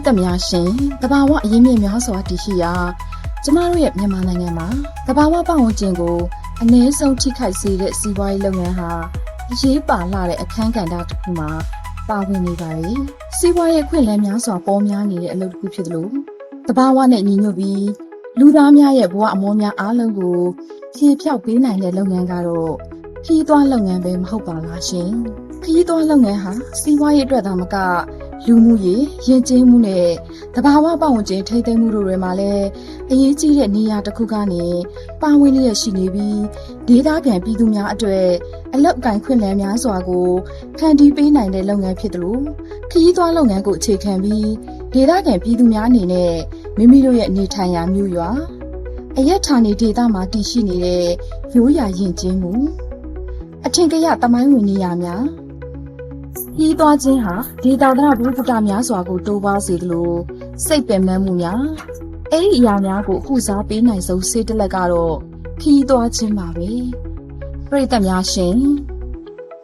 ရိသတ်များရှင်တဘာဝအရင်းမြစ်များစွာတည်ရှိရာကျမတို့ရဲ့မြန်မာနိုင်ငံမှာတဘာဝပတ်ဝန်းကျင်ကိုအ ਨੇ ဆုံးထိခိုက်စေတဲ့စီးပွားရေးလုပ်ငန်းဟာအရေးပါလာတဲ့အခန်းကဏ္ဍတစ်ခုမှာပါဝင်နေပါတယ်။စီးပွားရေးအခွင့်အလမ်းများစွာပေါ်များနေတဲ့အလုပ်တစ်ခုဖြစ်သလိုတဘာဝနဲ့ညီညွတ်ပြီးလူသားများရဲ့ဘဝအမောများအားလုံးကိုဖြည့်ဖြောက်ပေးနိုင်တဲ့လုပ်ငန်းကတော့ခီးသွွားလုပ်ငန်းပဲမဟုတ်ပါလားရှင်။ခီးသွွားလုပ်ငန်းဟာစီးပွားရေးအတွက်သာမက လူမှုရေးယဉ်ကျေးမှုနဲ့တဘာဝပတ်ဝန်းကျင်ထိန်းသိမ်းမှုတို့တွေမှာလည်းအရေးကြီးတဲ့နေရာတစ်ခုကနေပါဝင်လျက်ရှိနေပြီးဒေသခံပြည်သူများအတွက်အလောက်အကင်ခွင့်လန်းများစွာကိုဖန်တီးပေးနိုင်တဲ့လုပ်ငန်းဖြစ်တယ်လို့ခရီးသွားလုပ်ငန်းကိုအခြေခံပြီးဒေသခံပြည်သူများအနေနဲ့မိမိတို့ရဲ့နေထိုင်ရာမြို့ရွာအရက်ဌာနေဒေသမှာတည်ရှိနေတဲ့ရိုးရာယဉ်ကျေးမှုအထင်ကရသမိုင်းဝင်နေရာများ ပြီးသွားခြင်းဟာဒေတာဒနာဘုဒ္ဓများစွာကိုတိုးပွားစေသလိုစိတ်ပင်ပန်းမှုများအဲ့ဒီအရာများကိုအခုစားပေးနိုင်ဆုံးစေတလက်ကတော့ခီးသွားခြင်းပါပဲပြိတ္တများရှင်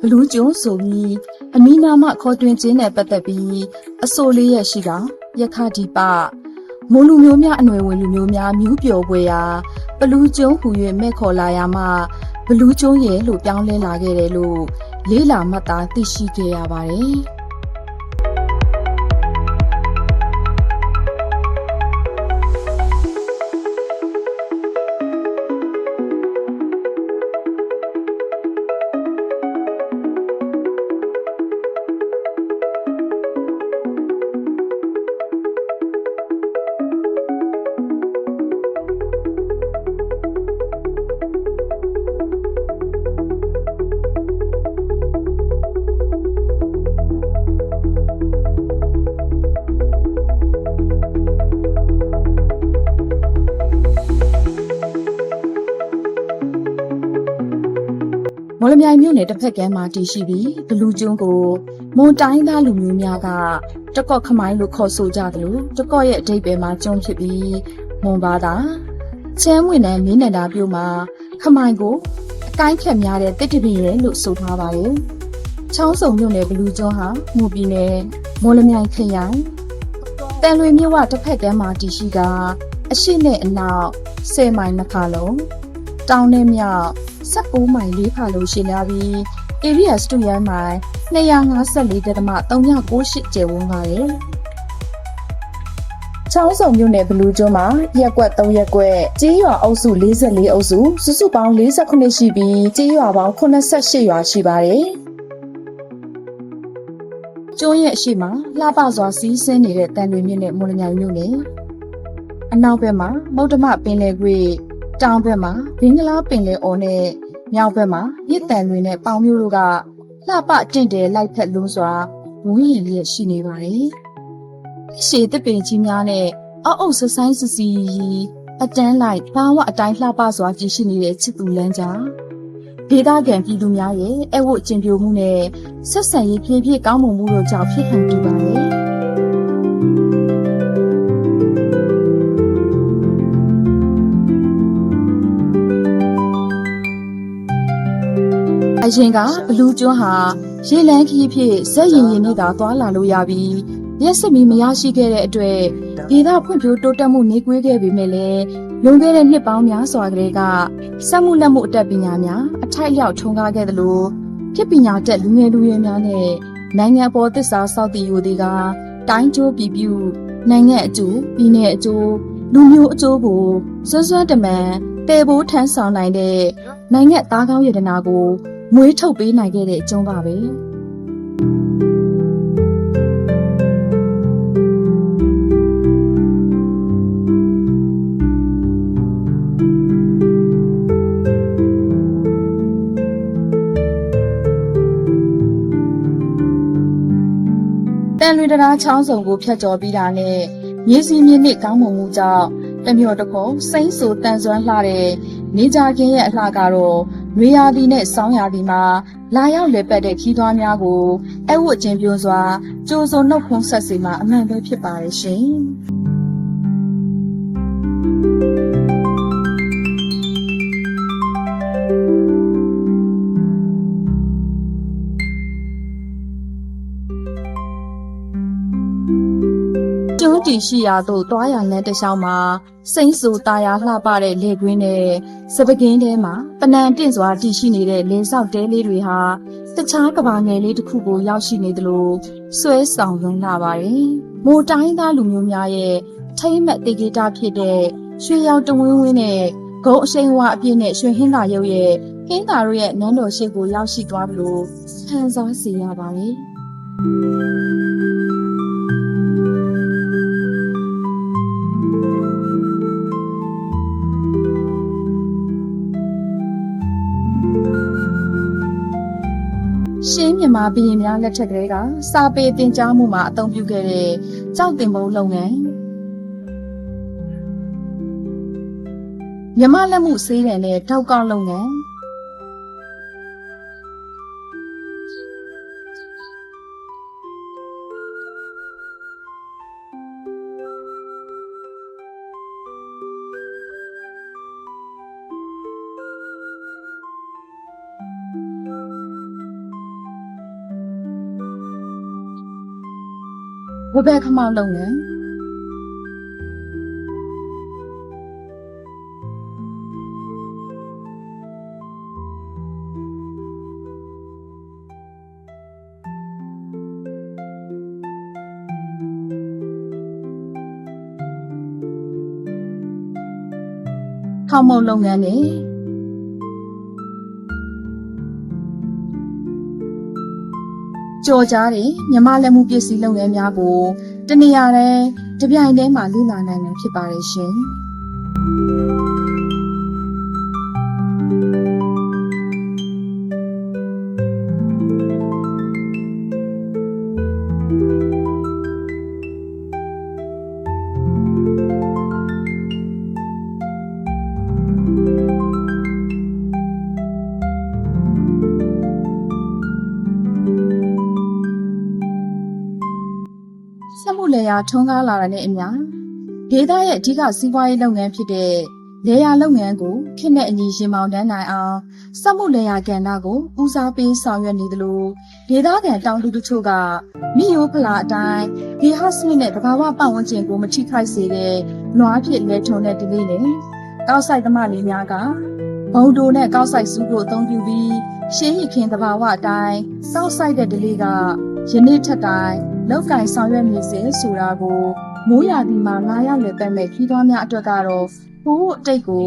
ဘလူးကျွန်းဆိုပြီးအမီနာမခေါ်တွင်ခြင်းနဲ့ပတ်သက်ပြီးအဆိုလေးရရှိတာယခဒီပမိုးလူမျိုးများအနွယ်ဝင်လူမျိုးများမြူးပျော်ပွဲရာဘလူးကျွန်းဟူ၍မဲ့ခေါ်လာရမှဘလူးကျွန်းရဲ့လို့ပြောင်းလဲလာခဲ့တယ်လို့ လေးလာမှတ်သားသိရှိခဲ့ရပါတယ်။ မော်လမြိုင်မြို့နယ်တစ်ဖက်ကမ်းမှာတည်ရှိပြီးဘလူးကျွန်းကိုမွန်တိုင်းသားလူမျိုးများကတကော့ခမိုင်းလို့ခေါ်ဆိုကြတယ်လို့တကော့ရဲ့အဓိပ္ပာယ်မှာကျွန်းဖြစ်ပြီးမွန်ဘာသာချမ်းဝင်တဲ့မင်းနန္ဒာပြုမှာခမိုင်းကိုအကိုင်းခက်များတဲ့တစ်တပင်ရဲလို့ဆိုထားပါတယ်။ချောင်းစုံမြို့နယ်ဘလူးကျွန်းဟာမှုပြည်နယ်မော်လမြိုင်ခရိုင်တန်လွေမြို့ဝတစ်ဖက်ကမ်းမှာတည်ရှိကအရှိနဲ့အနောက်10မိုင်နှစ်ခါလုံးတောင်နဲ့မြောက် 16မိုင်၄ခါလို့ရှိလာပြီး area စတူရန်မိုင်254.398ကျယ်ဝန်းပါတယ်။ချောင်းစုံမြို့နယ်ဘလူးကျွန်းမှာရက်ကွက်3ရက်ကွက်ကြေးရွာအုပ်စု44အုပ်စုစုစုပေါင်း48ရှိပြီးကြေးရွာပေါင်း88ရွာရှိပါတယ်။ကျွန်းရဲ့အရှိမလှပစွာစီးဆင်းနေတဲ့တန်တွေမြင့်နဲ့မော်လမြိုင်မြို့နယ်အနောက်ဘက်မှာမုဒ္ဓမပင်လယ်ကွေ့ တောင်ဘက်မှာဘင်္ဂလားပင်လယ်အော်နဲ့မြောက်ဘက်မှာမြစ်တန်တွေနဲ့ပေါင်မျိုးတို့ကလှပတင့်တယ်လိုက်ဖက်လုံးစွာဝန်းရည်လျက်ရှိနေပါတယ်။ရှည်တပင်ကြီးများနဲ့အောက်အုပ်ဆဆိုင်စစီအတန်းလိုက်ဘာဝအတိုင်းလှပစွာကြည်ရှိနေတဲ့ချစ်သူလမ်းကြားဒေသခံပြည်သူများရဲ့အဝတ်အကျင့်ပြိုမှုနဲ့ဆက်ဆံရေးဖြည်းဖြည်းကောင်းမွန်မှုတို့ကြောင့်ဖြစ်ခံတည်ပါတယ်။ ရင်ကဘလူးကျွန်းဟာရေလန်းခီးဖြစ်ဇက်ရင်ရင်နဲ့သာသွားလာလို့ရပြီးရက်စမီမရရှိခဲ့တဲ့အတွက်ဒေသဖွံ့ဖြိုးတိုးတက်မှုနှေးကွေးခဲ့ပေမဲ့လည်းလွန်ခဲ့တဲ့နှစ်ပေါင်းများစွာကလေးကစက်မှုလက်မှုအတတ်ပညာများအထိုက်အလျောက်ထွန်းကားခဲ့သလိုဖြစ်ပညာတက်လူငယ်လူရွယ်များနဲ့နိုင်ငံပေါ်သစ္စာစောင့်တည်ယူသည်ကတိုင်းကျိုးပြည်ပြူနိုင်ငံအကျိုးပြည်내အကျိုးလူမျိုးအကျိုးကိုစွမ်းစွမ်းတမန်တည်ဖို့ထမ်းဆောင်နိုင်တဲ့နိုင်ငံသားကောင်းရတနာကို မွေးထုတ်ပေးနိုင်ခဲ့တဲ့အကျုံးပါပဲတန်လွေတရာချောင်းစုံကိုဖျက်ကျော်ပြီးတာနဲ့မြေစီမြေနစ်ကောင်းမွန်မှုကြောင့်တမျော်တခုံစိမ့်ဆူတန်ဆွမ်းလှတဲ့နေကြခင်းရဲ့အလှကတော့ နွေရာသီနဲ့ဆောင်းရာသီမှာလာရောက်လည်ပတ်တဲ့ခီးသွွားများကိုအဝတ်ချင်းပြိုးစွာကြိုးစုံနှုတ်ခွန်းဆက်စီမှာအမှန်ပဲဖြစ်ပါရဲ့ရှင် တီရှိရာသို့တွားရလမ်းတစ်လျှောက်မှာစိမ့်ဆူตาယာလှပတဲ့လေကွင်းနဲ့စပကင်းထဲမှာပနံတင့်စွာတည်ရှိနေတဲ့လင်းဆောက်တဲလေးတွေဟာတခြားကဘာငယ်လေးတစ်ခုကိုရောက်ရှိနေသလိုဆွဲဆောင်လွန်းလာပါတယ်။မိုတိုင်းသားလူမျိုးများရဲ့ထိမ့်မက်တေဂီတာဖြစ်တဲ့ရွှေရောင်တဝင်းဝင်းနဲ့ဂုံအရှိန်ဝါအပြည့်နဲ့ရွှေဟင်းသာရုပ်ရဲ့ဟင်းသာတို့ရဲ့နန်းတော်ရှိကိုရောက်ရှိသွားသလိုခံစားစေရပါတယ်။ ရှင်းမြန်မာပြည်ရင်များလက်ထက်ကလေးကစာပေတင်ကြားမှုမှာအသုံးပြုခဲ့တဲ့ကြောက်တင်ပုံးလုပ်ငန်းမြမလက်မှုစေးတယ်နဲ့ထောက်ကောက်လုပ်ငန်း ဝဘက်ခမောက်လုပ်ငန်းထောက်မုံလုပ်ငန်းနဲ့ ကြော်ကြားတဲ့မြမလက်မှုပစ္စည်းလုပ်ငန်းများကိုတနေရာတည်းတပြိုင်တည်းမှာလူလာနိုင်မှာဖြစ်ပါတယ်ရှင်။ လယ်ယာထွန်းကားလာတာနဲ့အမျှဒေသရဲ့အဓိကစီးပွားရေးလုပ်ငန်းဖြစ်တဲ့လယ်ယာလုပ်ငန်းကိုခေတ်နဲ့အညီရှင်မောင်တန်းနိုင်အောင်စက်မှုလယ်ယာကဏ္ဍကိုဦးစားပေးဆောင်ရွက်နေသလိုဒေသခံတောင်သူတို့ချို့ကမိယိုဖလာအတိုင်းဒီဟတ်စနစ်နဲ့တဘာဝပတ်ဝန်းကျင်ကိုမထိခိုက်စေတဲ့နွားဖြစ်လဲထုံတဲ့ဒလေးနဲ့ကောက်ဆိုင်သမားလေးများကဘုံတိုနဲ့ကောက်ဆိုင်စုကိုအသုံးပြုပြီးရှေးရခင်တဘာဝအတိုင်းစောက်ဆိုင်တဲ့ဒလေးကယနေ့ထက်တိုင်း လောက်ကင်ဆောင်ရွက်နေစေဆိုတာကိုမိုးရာသီမှာလာရောက်လည်ပတ်မဲ့ခီးသွွားများအတွက်ကတော့ပိုးအတိတ်ကို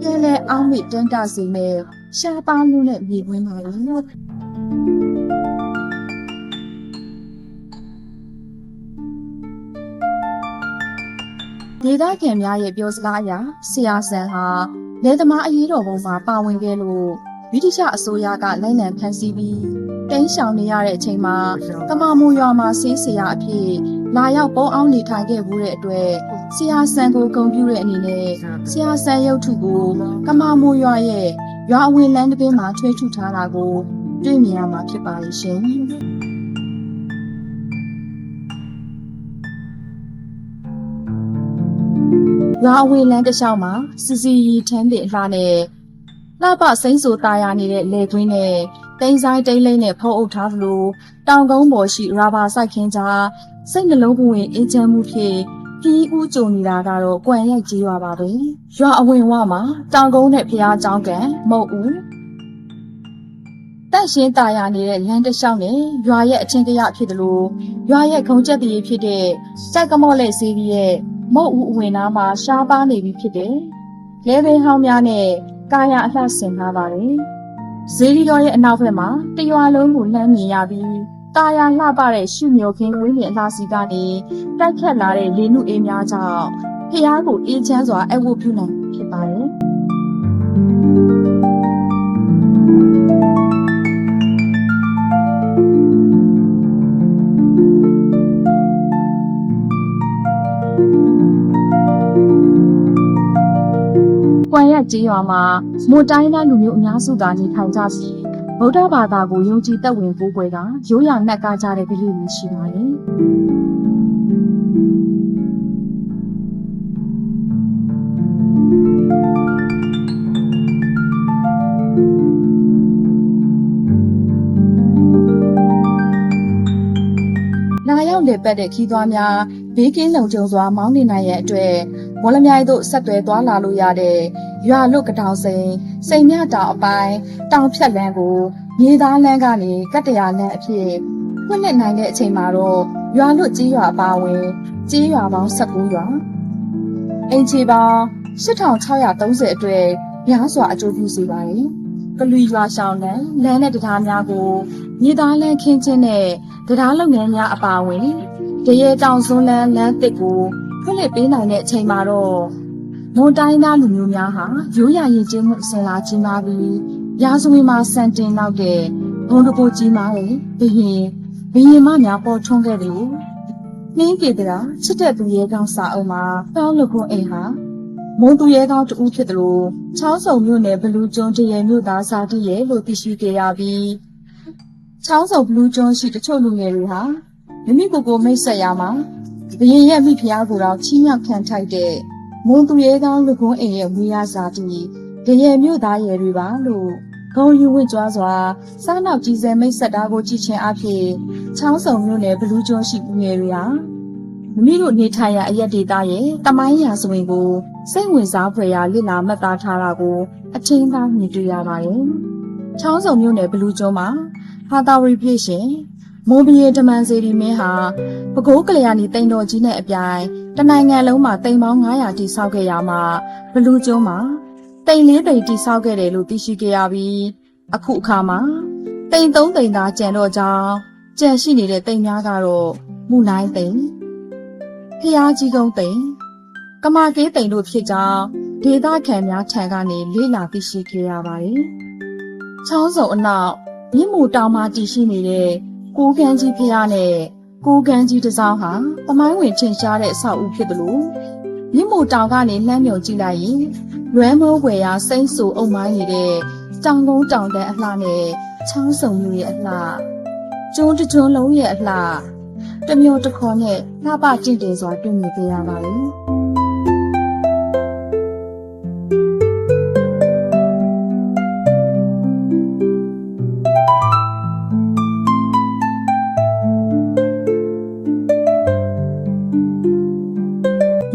ပြဲလဲအောင်မိတန်းတစေမဲ့ရှားပါလို့နဲ့မြေပွင်းပါလို့ဒေသခံများရဲ့ပြောစကားအရဆရာဆန်ဟာလယ်သမားအရေးတော်ပုံမှာပါဝင်ခဲ့လို့ ဗြိတိရှအစိုးရကလိုက်လံဖမ်းဆီးပြီးတင်းရှောင်နေရတဲ့အချိန်မှာကမာမိုရွာမှာဆေးဆရာအဖြစ်လာရောက်ပေါအောင်နေထိုင်ခဲ့မှုတဲ့အတွက်ဆရာဆန်ကိုဂုဏ်ပြုတဲ့အနေနဲ့ဆရာဆန်ရုပ်ထုကိုကမာမိုရွာရဲ့ရွာအဝင်လမ်းတစ်ပင်းမှာထွေးထုထားတာကိုတွေ့မြင်ရမှာဖြစ်ပါရဲ့ရှင်ရွာအဝင်လမ်းတစ်လျှောက်မှာစီစီရီထန်းတဲ့အလှနဲ့ လှပစိမ့်ဆူตายရနေတဲ့လေကွင်းနဲ့တိန်းဆိုင်တိန်းလိမ့်နဲ့ဖုံးအုပ်ထားသလိုတောင်ကုန်းပေါ်ရှိရာဘာစိုက်ခင်းကြားစိတ်နှလုံးပွင့်အေးချမ်းမှုဖြင့်ပြီးဦးကြုံနေတာကတော့ကွမ်ရိုက်ကြီးရွာပါပဲရွာအဝင်ဝမှာတောင်ကုန်းနဲ့ဖျားเจ้าကံမုတ်ဦးတန့်ရှင်းตายရနေတဲ့လမ်းတစ်လျှောက်နဲ့ရွာရဲ့အချင်းကရဖြစ်တယ်လို့ရွာရဲ့ခုံချက်တည်းဖြစ်တဲ့စက်ကမော့လက်စီးပြီးရဲ့မုတ်ဦးအဝင်နားမှာရှားပါနေပြီဖြစ်တယ်လဲပင်ဟောင်းများနဲ့ ကာယအလှဆင်ထားပါတယ်ဇေဒီတော်ရဲ့အနောက်ဘက်မှာတရွာလုံးကိုလှမ်းမြင်ရပြီးတာယာလှပတဲ့ရှုမျိုးခင်းဝင်းပြင်အလှစီကနေတိုက်ခတ်လာတဲ့လေနုအေးများကြောင့်ဖျားကိုအေးချမ်းစွာအဝတ်ပြုနိုင် ကွမ်ရက်ကြီးရွာမှာမွန်တိုင်းသားလူမျိုးအများစုသာနေထိုင်ကြပြီးဗုဒ္ဓဘာသာကိုယုံကြည်သက်ဝင်ကိုးကွယ်တာရိုးရာနှက်ကကြတဲ့ကလေးမျိုးရှိပါတယ်။လာရောက်လေပတ်တဲ့ခီးသွွားများဘေးကင်းလုံခြုံစွာမောင်းနေနိုင်ရဲ့အတွက် မော်လမြိုင်တို့ဆက်သွဲသွားလာလို့ရတဲ့ရွာလွတ်ကတောင်စိန်စိန်မြတောင်အပိုင်းတောင်ဖြတ်လန်းကိုမြေသားလန်းကနေကတ္တရာလန်းအဖြစ်ဖွင့်လှစ်နိုင်တဲ့အချိန်မှာတော့ရွာလွတ်ကြီးရွာအပါအဝင်ကြီးရွာပေါင်း19ရွာအင်ချီပေါင်း8630အတွက်များစွာအကျိုးပြုစေပါတယ်။ကလူရွာရှောင်းလန်းလမ်းနဲ့တရားများကိုမြေသားလန်းခင်းခြင်းနဲ့တရားလုပ်ငန်းများအပါအဝင်တရေတောင်စွန်းလန်းလမ်းတစ်ကို ဖွင့်လှစ်ပေးနိုင်တဲ့အချိန်မှာတော့မွန်တိုင်းသားလူမျိုးများဟာရိုးရာရင်ကျင်းမှုအစဉ်လာကြီးမားပြီးရာဇဝင်မှာစံတင်နောက်တဲ့ဘုံတပိုကြီးမားတဲ့ဘရင်ဘရင်မများပေါ်ထွန်းခဲ့တယ်လို့နှင်းကေတရာချစ်တဲ့သူရဲကောင်းစာအုပ်မှာတောင်းလို့ခွန်အိမ်ဟာမွန်သူရဲကောင်းတူဖြစ်တယ်လို့ချောင်းစုံမြို့နယ်ဘလူးကျွန်းတရဲမြို့သားစာတိရဲလို့သိရှိခဲ့ရပြီးချောင်းစုံဘလူးကျွန်းရှိတချို့လူငယ်တွေဟာမိမိကိုယ်ကိုမိတ်ဆက်ရမှာ ဘရင်ရဲ့မိဖုရားကိုတော့ချီးမြှောက်ခံထိုက်တဲ့မွန်သူရဲကောင်းလူကွန်းအိမ်ရဲ့ဝီရစာတိတရဲမြို့သားရဲတွေပါလို့ဂုံယူဝင့်ကြွားစွာစားနောက်ကြီးစဲမိတ်ဆက်တာကိုကြည့်ချင်းအဖြစ်ချောင်းစုံမြို့နယ်ဘလူးကျွန်းရှိလူငယ်တွေဟာမိမိတို့နေထိုင်ရာအရက်ဒေသရဲ့တမိုင်းရာဇဝင်ကိုစိတ်ဝင်စားဖွယ်ရာလစ်လာမှတ်သားထားတာကိုအထင်သာမြင်တွေ့ရပါတယ်။ချောင်းစုံမြို့နယ်ဘလူးကျွန်းမှာဟာတာဝရီဖြစ်ရှင် မိုးဘီယေတမန်စီရီမင်းဟာပကိုးကလျာဏီတိန်တော်ကြီးနဲ့အပြိုင်တနိုင်ငံလုံးမှာတိမ်ပေါင်း900တိဆောက်ခဲ့ရမှာဘလူးကျွန်းမှာတိမ်လေးတိမ်တိဆောက်ခဲ့တယ်လို့သိရှိခဲ့ရပြီးအခုအခါမှာတိမ်သုံးတိမ်သာကျန်တော့ကြောင်းကြန့်ရှိနေတဲ့တိမ်များကတော့မူနိုင်တိမ်ဖျားကြီးကုန်းတိမ်ကမာကေးတိမ်တို့ဖြစ်ကြောင်းဒေသခံများထံကနေလေ့လာသိရှိခဲ့ရပါတယ်။ချောင်းစုံအနောက်မြင့်မူတောင်မှတည်ရှိနေတဲ့ ကိုကန်းကြီးဖျားနဲ့ကိုကန်းကြီးတစ်စောင်းဟာပမိုင်းဝင်ထင်ရှားတဲ့အဆောက်အဦဖြစ်တယ်လို့မြင့်မူတောင်ကနေလှမ်းမြုံကြည့်လိုက်ရင်လွမ်းမိုးွယ်ရာစိမ့်ဆူအုံမိုင်းနေတဲ့တောင်ကုန်းတောင်တန်းအလှနဲ့ချောင်းစုံမျိုးရဲ့အလှကျွန်းတစ်ကျွန်းလုံးရဲ့အလှတစ်မျိုးတစ်ခေါ်နဲ့လှပတင့်တယ်စွာတွေ့မြင်ကြရပါလိမ့်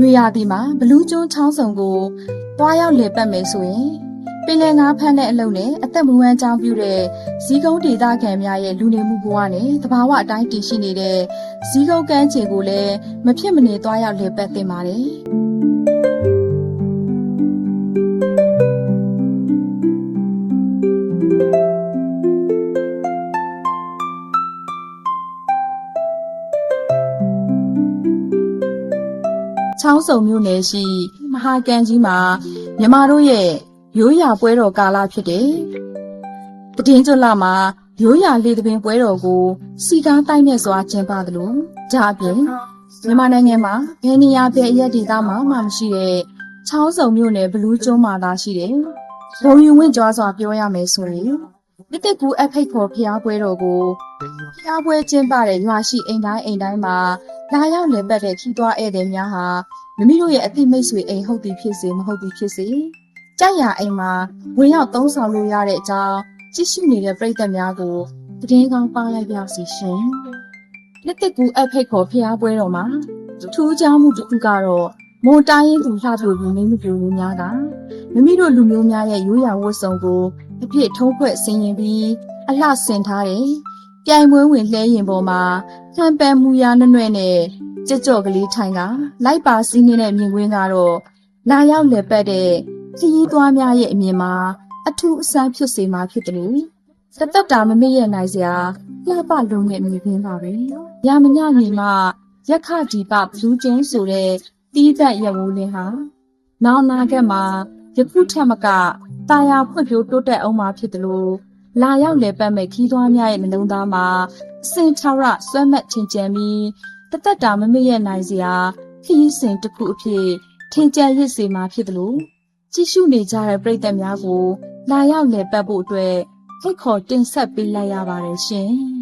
ရွေရာသီမှာဘလူးကျွန်းချောင်းစုံကိုတွားရောက်လည်ပတ်မယ်ဆိုရင်ပင်လယ်ငါးဖမ်းတဲ့အလုပ်နဲ့အသက်မွေးဝမ်းကြောင်းပြုတဲ့ဇီးကုန်းဒေသခံများရဲ့လူနေမှုဘဝနဲ့တဘာဝအတိုင်းတည်ရှိနေတဲ့ဇီးကုန်းကမ်းခြေကိုလည်းမဖြစ်မနေတွားရောက်လည်ပတ်သင့်ပါတယ်။ ချောင်းစုံမြို့နယ်ရှိမဟာကန်ကြီးမှာမြမတို့ရဲ့ရိုးရာပွဲတော်ကာလဖြစ်တယ်။တည်င်းကျွလမှာရိုးရာလေသပင်ပွဲတော်ကို စီကားတိုင်းနဲ့စွာကျင်းပသလိုဒါအပြင်မြန်မာနိုင်ငံမှာဘယ်နေရာပဲအရက်ဒေသမှာမှမရှိတဲ့ချောင်းစုံမြို့နယ်ဘလူးကျွန်းမှာသာရှိတယ်။ဘုံယူဝင့်ကြွားစွာပြောရမယ်ဆိုရင် တစ်တက်ကူအဖိတ်ခေါ်ဖျားပွဲတော်ကိုဖျားပွဲကျင်းပတဲ့ရွာရှိအိမ်တိုင်းအိမ်တိုင်းမှာလာရောက်လည်ပတ်တဲ့ခီးသွွားဧည့်သည်များဟာမိမိတို့ရဲ့အသိမိတ်ဆွေအိမ်ဟုတ်သည်ဖြစ်စေမဟုတ်သည်ဖြစ်စေကြက်ရအိမ်မှာဝင်ရောက်သုံးဆောင်လို့ရတဲ့အကြောင်းကြည့်ရှုနေတဲ့ပရိသတ်များကိုတည်င်းကောင်းပါလိုက်ပါစီရှင်လက်တက်ကူအဖိတ်ခေါ်ဖျားပွဲတော်မှာထူးခြားမှုတစ်ခုကတော့မွန်တိုင်းရင်သူလှပြပြီးမင်းမပြူလူများကမိမိတို့လူမျိုးများရဲ့ရိုးရာဝတ်စုံကို အပြည့်ထုံးဖွဲ့ဆင်ရင်ပြီးအလှဆင်ထားတယ်ပြိုင်ပွဲဝင်လှဲရင်ပေါ်မှာခံပန်မူရနွဲ့နဲ့ကြက်ကြော့ကလေးထိုင်ကလိုက်ပါစီးနေတဲ့မြင်ကွင်းကတော့လာရောက်လက်ပတ်တဲ့ခရီးသွားများရဲ့အမြင်မှာအထူးအဆန်းဖြစ်စေမှာဖြစ်တယ်လို့တသက်တာမမေ့ရနိုင်စရာလှပလုံးရဲ့မြင်ကွင်းပါပဲ။ရာမညညီမရက်ခဒီပဘလူးကျင်းဆိုတဲ့တီးသက်ရဝူးလင်းဟာနောင်နာကမှာယခုထက်မက တာယာဖွံ့ဖြိုးတိုးတက်အောင်မှာဖြစ်တယ်လို့လာရောက်လေပတ်မဲ့ခီးသွွားများရဲ့နှလုံးသားမှာအစင်ချရဆွဲမဲ့ချင်ကြံပြီးတသက်တာမမေ့ရနိုင်စရာခီးစဉ်တစ်ခုအဖြစ်ထင်ကြံရစ်စေမှာဖြစ်တယ်လို့ကြည့်ရှုနေကြတဲ့ပရိသတ်များကို လာရောက်လေပတ်ဖို့အတွက်ဖိတ်ခေါ်တင်ဆက်ပေးလိုက်ရပါတယ်ရှင်။